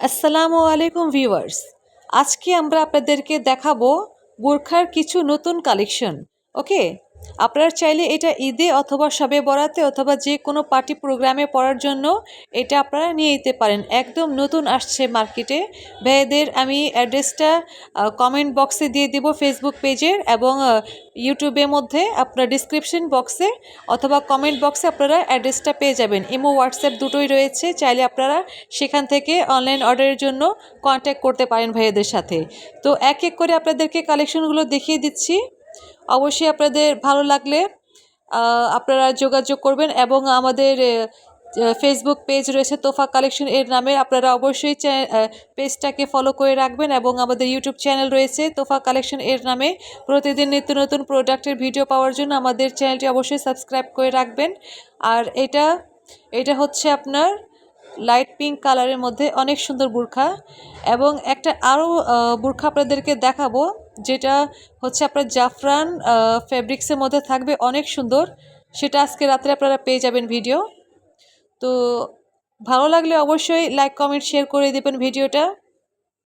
আসসালামু আলাইকুম ভিউয়ার্স। আজকে আমরা আপনাদেরকে দেখাবো বোরখার কিছু নতুন কালেকশন। ওকে? আপনারা চাইলে এটা ঈদে অথবা সবে বরাতে অথবা যে কোনো পার্টি প্রোগ্রামে পড়ার জন্য এটা আপনারা নিয়ে যেতে পারেন। একদম নতুন আসছে মার্কেটে। ভাইদের আমি অ্যাড্রেসটা কমেন্ট বক্সে দিয়ে দিব ফেসবুক পেজের এবং ইউটিউবের মধ্যে আপনার ডিসক্রিপশন বক্সে অথবা কমেন্ট বক্সে আপনারা অ্যাড্রেসটা পেয়ে যাবেন। ইমো হোয়াটসঅ্যাপ দুটোই রয়েছে। চাইলে আপনারা সেখান থেকে অনলাইন অর্ডারের জন্য কন্ট্যাক্ট করতে পারেন ভাইয়াদের সাথে। তো এক এক করে আপনাদেরকে কালেকশনগুলো দেখিয়ে দিচ্ছি। অবশ্যই আপনাদের ভালো লাগলে আপনারা যোগাযোগ করবেন এবং আমাদের ফেসবুক পেজ রয়েছে তোফা কালেকশন এর নামে। আপনারা অবশ্যই পেজটাকে ফলো করে রাখবেন এবং আমাদের ইউটিউব চ্যানেল রয়েছে তোফা কালেকশন এর নামে। প্রতিদিন নিত্য নতুন প্রোডাক্টের ভিডিও পাওয়ার জন্য আমাদের চ্যানেলটি অবশ্যই সাবস্ক্রাইব করে রাখবেন। আর এটা এটা হচ্ছে আপনার লাইট পিঙ্ক কালারের মধ্যে অনেক সুন্দর বুরখা এবং একটা আরও বুরখা আপনাদেরকে দেখাবো, যেটা হচ্ছে আপনার জাফরান ফেব্রিক্সের মধ্যে থাকবে অনেক সুন্দর। সেটা আজকে রাত্রে আপনারা পেয়ে যাবেন ভিডিও। তো ভালো লাগলে অবশ্যই লাইক, কমেন্ট, শেয়ার করে দেবেন ভিডিওটা।